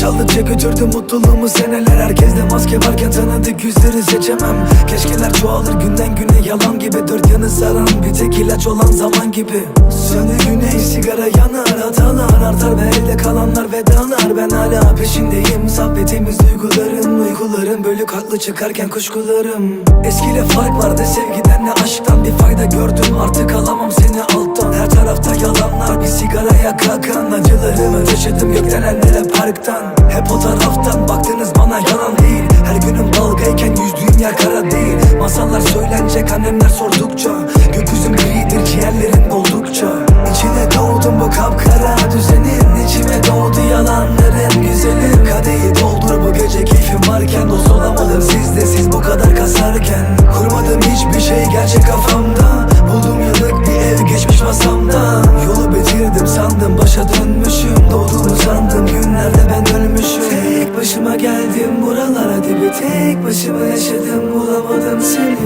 Yaş aldıkça götürdü mutluluğumu seneler. Herkeste maske varken tanıdık yüzleri seçemem. Keşkeler çoğalır günden güne yalan gibi. Dört yanı saran bir tek ilaç olan zaman gibi. Sönü güneş sigara yanar hatalar artar Ve elde kalanlar vedalar. Ben hala peşindeyim temiz duygularım Uykularım bölük haklı çıkarken kuşkularım. Eskiyle fark vardı sevgiden ne aşktan Bir fayda gördüm. Artık alamam seni alttan. Her tarafta yalanlar bir sigaraya kalkan Acılarımı taşıdım gökten ellere parktan. Hep o taraftan baktınız bana yalan değil. Her günüm dalgayken yüzdüğüm yer kara değil. Masallar söylenecek annemler sordukça Gökyüzüm gridir ciğerlerin oldukça. İçine doğdum bu kapkara düzenin içime doğdu yalanların güzelim Kadehi doldur bu gece keyfim varken Dost olamadım sizde siz bu kadar kasarken. Kurmadım hiçbir şey gerçek kafamda Buldum yıllık bir ev geçmiş masamda. Yolu bitirdim sandım başa dönmüşüm Doğduğumu sandım günlerde ben ölmüşüm. Tek başıma geldim buralara dibi Tek başıma yaşadım bulamadım seni.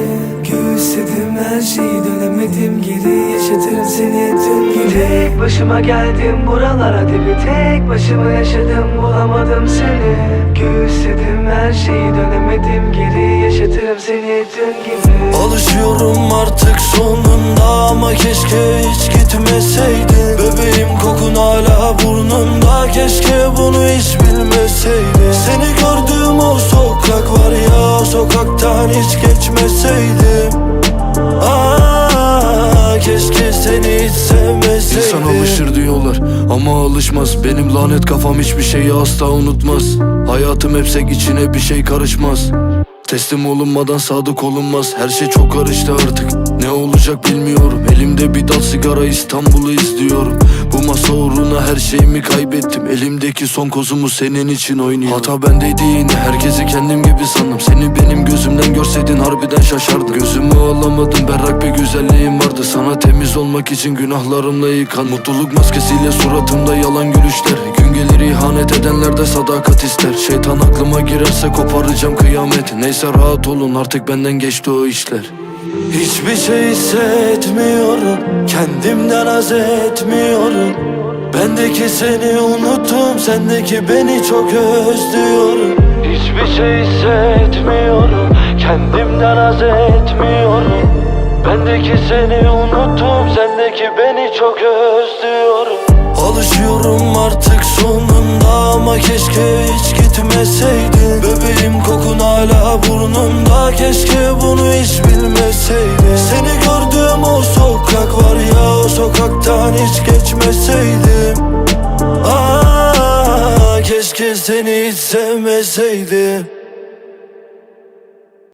Göğüsledim her şeyi dönemedim geri Yaşatırım seni dün gibi. Tek başıma geldim buralara dibi Tek başıma yaşadım bulamadım seni. Göğüsledim her şeyi dönemedim geri Yaşatırım seni dün gibi Alışıyorum artık sonunda ama keşke hiç gitmeseydin Bebeğim kokun hala burnumda keşke bunu hiç bilmeseydin Seni gördüğüm o sokak var ya o sokaktan hiç geçmeseydim Aa, keşke seni hiç sevmeseydim İnsan alışır diyorlar ama alışmaz. Benim lanet kafam hiçbir şeyi asla unutmaz. Hayatım hepsek içine bir şey karışmaz Teslim olunmadan sadık olunmaz. Her şey çok karıştı artık. Ne olacak bilmiyorum. Elimde bir dal sigara İstanbul'u izliyorum. Bu masa uğruna her şeyimi kaybettim. Elimdeki son kozumu senin için oynuyorum. Hata bendeydi yine herkesi kendim gibi sandım. Seni benim gözümden görseydin harbiden şaşardım. Gözümü alamadım berrak bir güzelliğim vardı. Sana temiz olmak için günahlarımla yıkan Mutluluk maskesiyle suratımda yalan gülüşler. Gün gelir ihanet edenler de sadakat ister. Şeytan aklıma girerse koparacağım kıyamet. Neyse rahat olun artık benden geçti o işler. Hiçbir şey hissetmiyorum Kendimden haz etmiyorum. Bendeki seni unuttum Sendeki beni çok özlüyorum. Hiçbir şey hissetmiyorum Kendimden haz etmiyorum. Bendeki seni unuttum Sendeki beni çok özlüyorum. Alışıyorum artık sonunda keşke hiç gitmeseydin. Bebeğim kokun hala burnumda keşke bunu hiç bilmeseydin. Seni gördüğüm o sokak var ya o sokaktan hiç geçmeseydim Aa, keşke seni hiç sevmeseydim